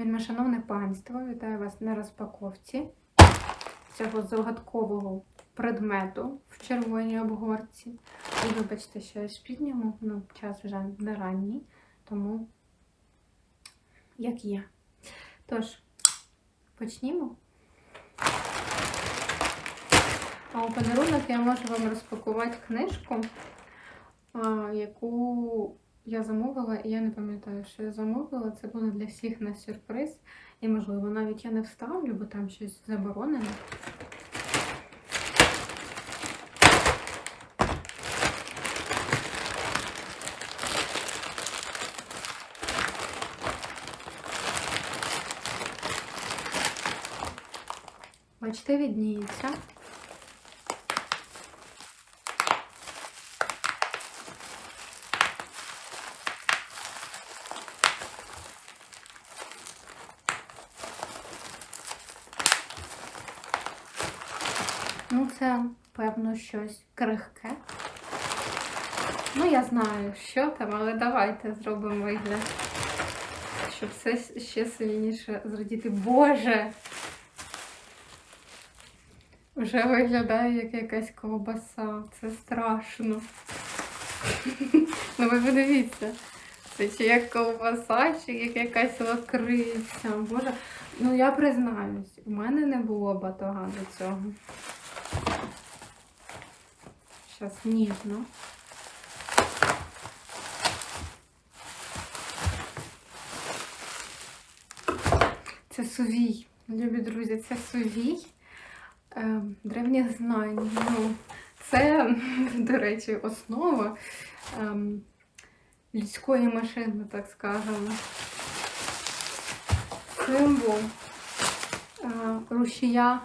Вельми шановне панство, вітаю вас на розпаковці цього загадкового предмету в червоній обгорці. І вибачте, що я спізнюємо, ну, час вже не ранній, тому як є. Тож, почнімо. А у подарунок я можу вам розпакувати книжку, яку я замовила, і я не пам'ятаю, що я замовила. Це буде для всіх на сюрприз. І, можливо, навіть я не вставлю, бо там щось заборонено. Бачите, відніється. Ну, це, певно, щось крихке. Ну, я знаю, що там, але давайте зробимо вигляд, щоб все ще сильніше зрадіти. Боже! Вже виглядає як якась ковбаса. Це страшно. Ну ви подивіться. Це чи як ковбаса, чи як якась лакриця. Боже, ну я признаюсь, у мене не було батога до цього. Зараз ніжно. Це сувій. Любі друзі, це сувій е, древніх знань. Ну, це, до речі, основа е, людської машини, так скажемо. Символ е, рушія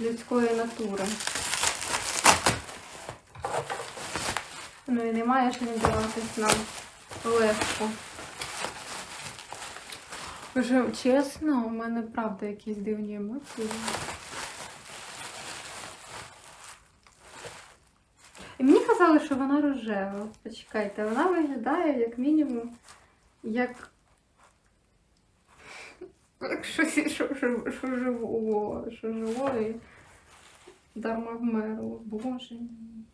людської натури. Ну і немає що не даватись нам легко. Вже чесно, у мене правда якісь дивні емоції. І мені казали, що вона рожева. Почекайте, вона виглядає як мінімум як. Щось, що, що, що живого, що живого і дарма вмерло. Боже мій.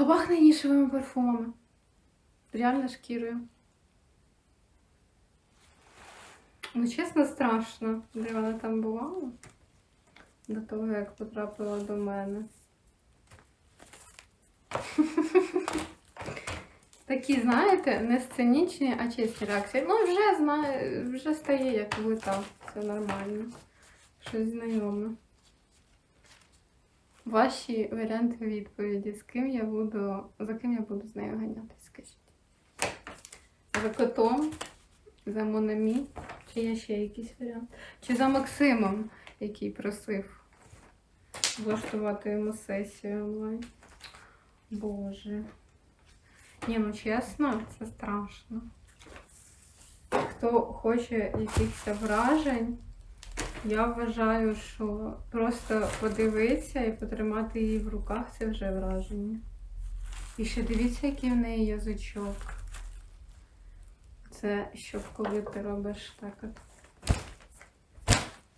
А пахне нішевими парфумами. Реально шкірою. Ну, чесно, страшно, де вона там бувала до того, як потрапила до мене. Такі, знаєте, не сценічні, а чесні реакції. Ну, вже знає, вже стає як влита. Все нормально. Щось знайоме. Ваші варіанти відповіді, з ким я буду, за ким я буду з нею ганятися, скажіть. За котом, за Монамі, чи є ще якийсь варіант? Чи за Максимом, який просив влаштувати йому сесію онлайн. Боже. Ні, ну чесно, це страшно. Хто хоче якихось вражень, я вважаю, що просто подивитися і потримати її в руках це вже враження. І ще дивіться, який в неї язичок. Це щоб коли ти робиш так от.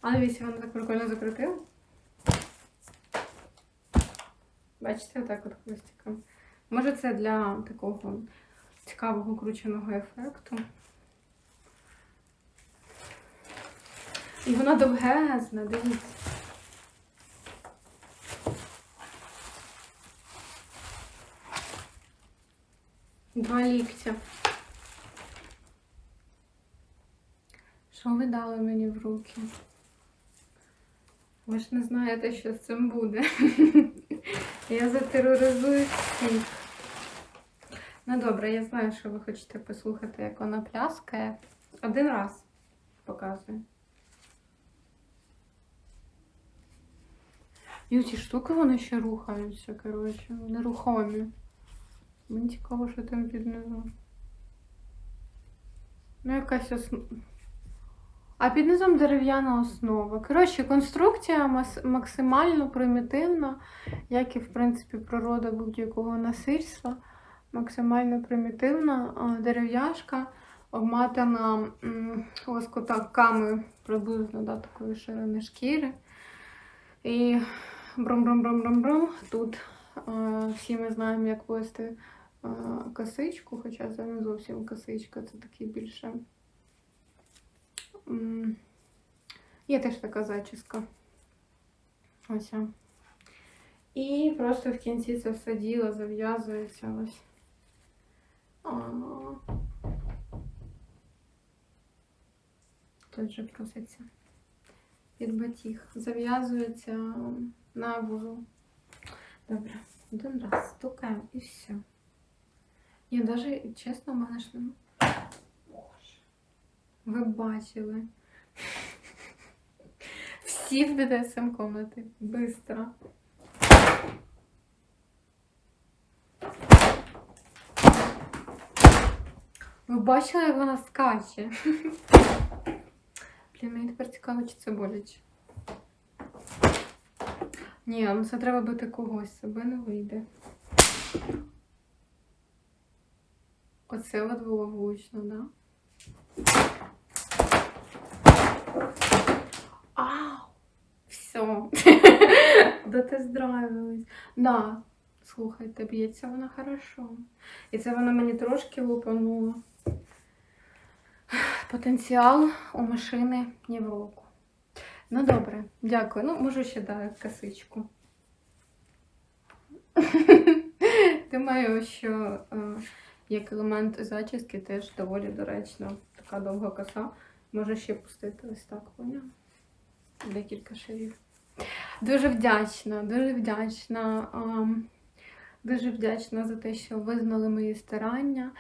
А дивіться, вона так прикольно закрутила. Бачите, отак от хвостиком. Може це для такого цікавого крученого ефекту. І вона довгезна, дивіться. Два ліктя. Що ви дали мені в руки? Ви ж не знаєте, що з цим буде. Я затероризую всіх. Ну добре, я знаю, що ви хочете послухати, як вона пляскає. Один раз показую. І ці штуки вони ще рухаються, коротше, вони рухомі. Мені цікаво, що там під низом. Ну, якась основа. А під низом дерев'яна основа. Коротше, конструкція максимально примітивна, як і, в принципі, природа будь-якого насильства. Максимально примітивна. Дерев'яшка обматана м, лоскутаками приблизно да, такої ширини шкіри. І брум-брум-брум-брум-брум. Тут е, всі ми знаємо, як плести е, косичку, хоча це не зовсім косичка, це такий більше. м, Є теж така зачіска. Ось. І просто в кінці це все діло зав'язується ось. Тут же проситься під батіг. Зав'язується на вузол. Добре, один раз стукаємо і все. Я навіть, чесно, в мене ж. Боже. Ви бачили. Всі в БДСМ комнати. Быстро. Ви бачили, як вона скаче? Блін, мені тепер цікаво, чи це боляче. Ні, ну це треба бити когось, себе не вийде. Оце от було влучно, да? Ау! Все. Дотездрайвились. Да, слухайте, б'ється вона хорошо. І це вона мені трошки лупанула. Потенціал у машини року. Ну добре, дякую. Ну, можу ще дати косичку. Думаю, що е, як елемент зачіски теж доволі доречно. Така довга коса. Може ще пустити ось так, поняв? Декілька шарів. Дуже вдячна, дуже вдячна. Дуже вдячна за те, що визнали мої старання.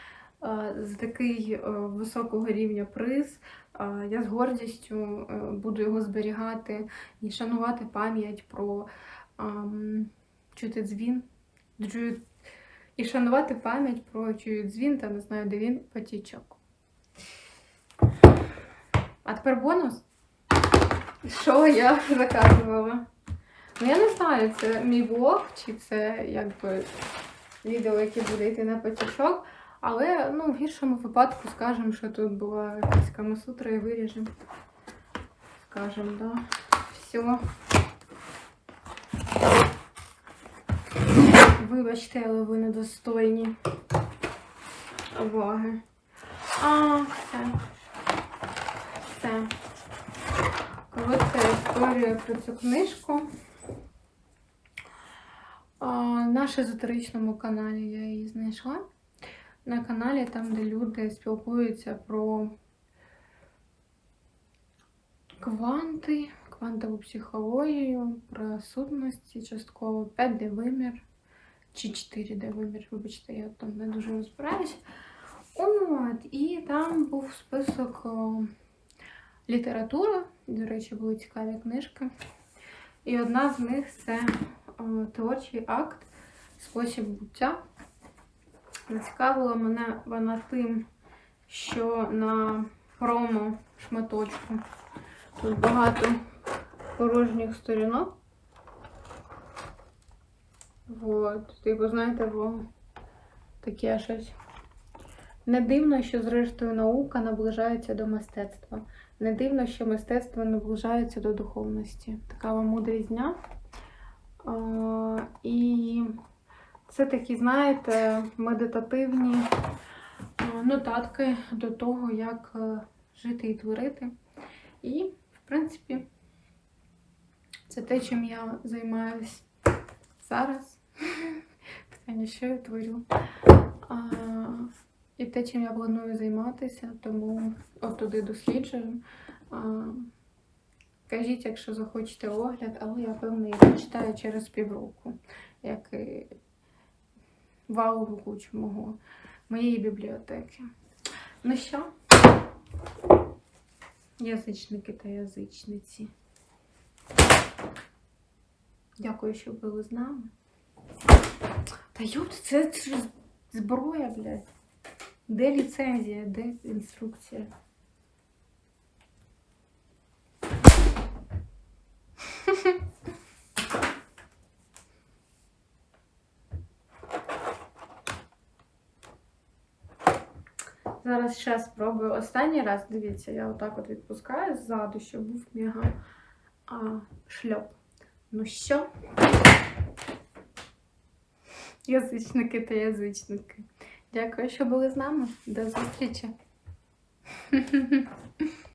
Е, За такий е, високого рівня приз. Е, Я з гордістю буду його зберігати і шанувати пам'ять про чути дзвін. І шанувати пам'ять про чую дзвін та не знаю, де він потічок. А тепер бонус. Що я заказувала? Ну, я не знаю, це мій влог, чи це якби відео, яке буде йти на потічок. Але ну, в гіршому випадку скажемо, що тут була якась камасутра і виріжемо. Скажемо, да. Все. Вибачте, але ви недостойні уваги. А, все. Все. Коротка історія про цю книжку. А, на езотеричному каналі я її знайшла. На каналі, там, де люди спілкуються про кванти, квантову психологію, про сутності частково 5D вимір чи 4D вимір, вибачте, я там не дуже розбираюсь. От, і там був список літератури. До речі, були цікаві книжки. І одна з них це творчий акт, спосіб буття. Зацікавила мене вона тим, що на промо шматочку тут багато порожніх сторінок. Вот. Типу, знаєте, бо таке щось. Не дивно, що зрештою наука наближається до мистецтва. Не дивно, що мистецтво наближається до духовності. Така вам мудрість дня. І це такі, знаєте, медитативні нотатки до того, як е, жити і творити. І, в принципі, це те, чим я займаюсь зараз. Питання, що я творю. А, і те, чим я планую займатися, тому от туди досліджую. А, кажіть, якщо захочете огляд, але я певно її прочитаю через півроку, як в аудіокучу мого моєї бібліотеки. Ну що? Язичники та язичниці. Дякую, що були з нами. Та йопт, це, це зброя, блядь. Де ліцензія, де інструкція? Зараз ще спробую. Останній раз, дивіться, я отак от відпускаю ззаду, щоб був мега а, шльоп. Ну що? Язичники та язичники. Дякую, що були з нами. До зустрічі.